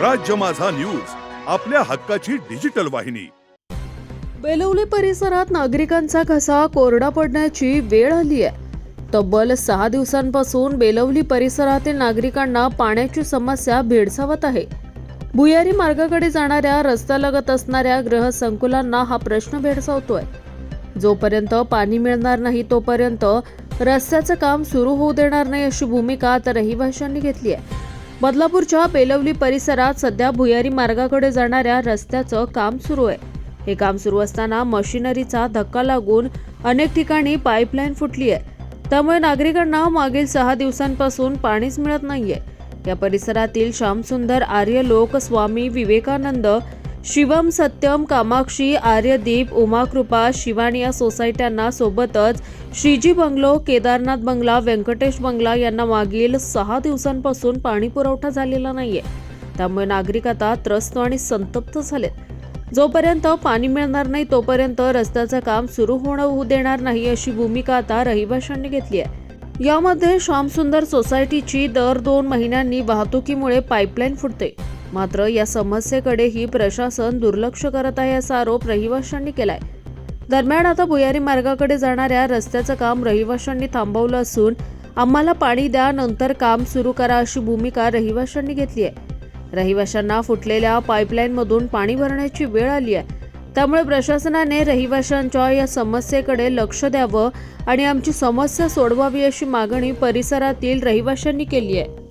राज्य माझा न्यूज आपल्या हक्काची डिजिटल वाहिनी. बेलवली परिसरात नागरिकांचा घसा कोरडा पडण्याची वेळ आली आहे. तब्बल सहा दिवसांपासून बेलवली परिसरातील नागरिकांना पाण्याची समस्या भेडसावत आहे. भुयारी मार्गाकडे जाणाऱ्या रस्त्यालगत असणाऱ्या ग्रहसंकुलांना हा प्रश्न भेडसावतोय. जोपर्यंत पाणी मिळणार नाही तोपर्यंत रस्त्याचं काम सुरू होऊ देणार नाही अशी भूमिका आता रहिवाशांनी घेतली आहे. बदलापूरच्या बेलवली परिसरात सध्या भुयारी मार्गाकडे जाणाऱ्या रस्त्याचं काम सुरू आहे. हे काम सुरू असताना मशिनरीचा धक्का लागून अनेक ठिकाणी पाईपलाईन फुटली आहे. त्यामुळे नागरिकांना मागील सहा दिवसांपासून पाणीच मिळत नाहीये. या परिसरातील श्यामसुंदर आर्य लोक स्वामी विवेकानंद शिवम सत्यम कामाक्षी आर्यदीप उमाकृपा शिवानी या सोसायट्यांना सोबतच श्रीजी बंगलो केदारनाथ बंगला व्यंकटेश बंगला यांना मागील सहा दिवसांपासून पाणी पुरवठा झालेला नाहीये. त्यामुळे नागरिक आता त्रस्त आणि संतप्त झालेत. जोपर्यंत पाणी मिळणार नाही तोपर्यंत रस्त्याचं काम सुरू होणं होऊ देणार नाही अशी भूमिका आता रहिवाशांनी घेतली आहे. यामध्ये श्यामसुंदर सोसायटीची दर दोन महिन्यांनी वाहतुकीमुळे पाईपलाईन फुटते. मात्र या समस्येकडेही प्रशासन दुर्लक्ष करत आहे असा आरोप रहिवाशांनी केलाय. दरम्यान आता भुयारी मार्गाकडे जाणाऱ्या रस्त्याचं काम रहिवाशांनी थांबवलं असून आम्हाला पाणी द्या नंतर काम सुरू करा अशी भूमिका रहिवाशांनी घेतली आहे. रहिवाशांना फुटलेल्या पाईपलाईनमधून पाणी भरण्याची वेळ आली आहे. त्यामुळे प्रशासनाने रहिवाशांच्या या समस्येकडे लक्ष द्यावं आणि आमची समस्या सोडवावी अशी मागणी परिसरातील रहिवाशांनी केली आहे.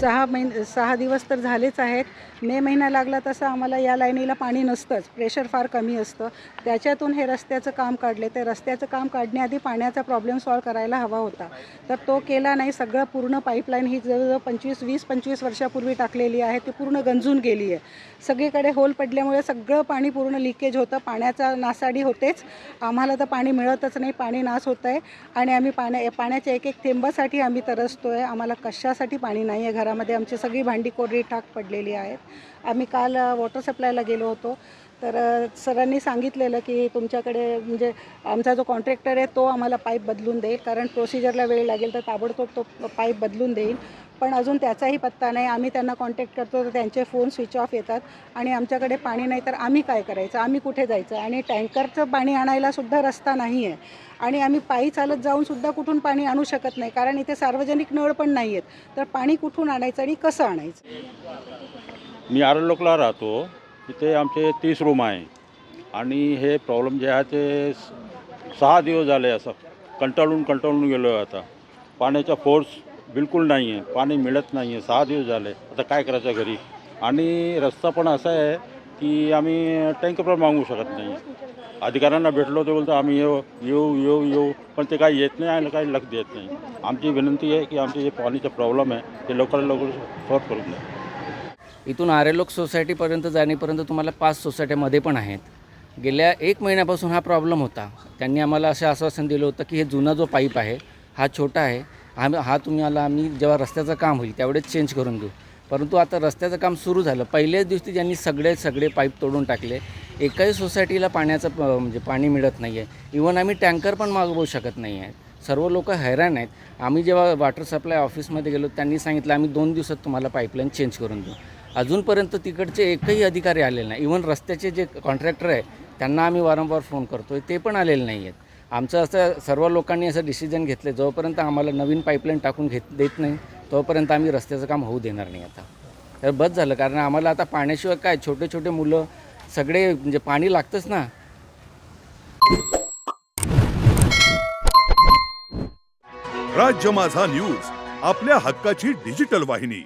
सहा महिन सहा दिवस तर झालेच आहेत. मे महिना लागला तसं आम्हाला या लाईनीला पाणी नसतंच. प्रेशर फार कमी असतं. त्याच्यातून हे रस्त्याचं काम काढले ते रस्त्याचं काम काढण्याआधी पाण्याचा प्रॉब्लेम सॉल्व करायला हवा होता. तर तो केला नाही. सगळं पूर्ण पाईपलाईन ही जवळजवळ पंचवीस वीस पंचवीस वर्षापूर्वी टाकलेली आहे. ती पूर्ण गंजून गेली आहे. सगळीकडे होल पडल्यामुळे सगळं पाणी पूर्ण लिकेज होतं. पाण्याचा नासाडी होतेच. आम्हाला तर पाणी मिळतच नाही. पाणी नास होतं आहे आणि आम्ही पाण्या पाण्याच्या एक एक थेंबासाठी आम्ही तरसतो आहे आम्हाला कशासाठी पाणी नाही आहे घरामध्ये आमची सगळी भांडी कोरडी टाक पडलेली आहेत. आम्ही काल वॉटर सप्लायला गेलो होतो. तर सरांनी सांगितलेलं की तुमच्याकडे म्हणजे आमचा जो कॉन्ट्रॅक्टर आहे तो आम्हाला पाईप बदलून देईल. कारण प्रोसिजरला वेळ लागेल तर ताबडतोब तो पाईप बदलून देईल. पण अजून त्याचाही पत्ता नाही. आम्ही त्यांना कॉन्टॅक्ट करतो तर त्यांचे फोन स्विच ऑफ येतात आणि आमच्याकडे पाणी नाही तर आम्ही काय करायचं? आम्ही कुठे जायचं? आणि टँकरचं पाणी आणायलासुद्धा रस्ता नाही आहे. आणि आम्ही पायी चालत जाऊनसुद्धा कुठून पाणी आणू शकत नाही. कारण इथे सार्वजनिक नळ पण नाही आहेत. तर पाणी कुठून आणायचं आणि कसं आणायचं? मी आरलोकला राहतो. तिथे आमचे तीस रूम आहे. आणि हे प्रॉब्लेम जे आहे ते स- सहा दिवस झाले असं. कंटाळून कंटाळून गेलो आहे आता. पाण्याचा फोर्स बिलकुल नाही आहे पाणी मिळत नाही आहे सहा दिवस झाले. आता काय करायचं घरी? आणि रस्ता पण असा आहे की आम्ही टँकर पण मागू शकत नाही. अधिकाऱ्यांना भेटलो ते बोलतो आम्ही येऊ येऊ येऊ येऊ. पण ते काही येत नाही आणि काही लक्ष देत नाही. आमची विनंती आहे की आमचे जे पाणीचा प्रॉब्लेम आहे ते लवकरात लवकर सॉल्व करून द्या. इथून आरेलोक सोसायटीपर्यंत जाण्यापर्यंत तुम्हाला पाच सोसायट्यामध्ये पण आहेत. गेल्या एक महिन्यापासून हा प्रॉब्लेम होता. त्यांनी आम्हाला असं आश्वासन दिलं होतं की हे जुना जो पाईप आहे हा छोटा आहे. हा हा तुम्हाला आम्ही जेव्हा रस्त्याचं काम होईल त्यावेळेस चेंज करून देऊ. परंतु आता रस्त्याचं काम सुरू झालं. पहिल्याच दिवशी त्यांनी सगळे सगळे पाईप तोडून टाकले एकाही सोसायटीला पाण्याचं म्हणजे पाणी मिळत नाही आहे इवन आम्ही टँकर पण मागवू शकत नाही आहे सर्व लोक हैराण आहेत. आम्ही जेव्हा वॉटर सप्लाय ऑफिसमध्ये गेलो त्यांनी सांगितलं आम्ही दोन दिवसात तुम्हाला पाईपलाईन चेंज करून देऊ. अजूनपर्यंत तिकडचे एकही अधिकारी आलेले नाही. इवन रस्त्याचे जे कॉन्ट्रॅक्टर आहे त्यांना आम्ही वारंवार फोन करतो आहे ते पण आलेले नाही आहेत आमचं असं सर्व लोकांनी असं डिसिजन घेतलं. जोपर्यंत आम्हाला नवीन पाईपलाईन टाकून घेत देत नाही तोपर्यंत आम्ही रस्त्याचं काम होऊ देणार नाही आता. तर बस झालं कारण आम्हाला आता पाण्याशिवाय काय? छोटे छोटे मुलं सगळे म्हणजे पाणी लागतंच ना. राज्य माझा न्यूज आपल्या हक्काची डिजिटल वाहिनी.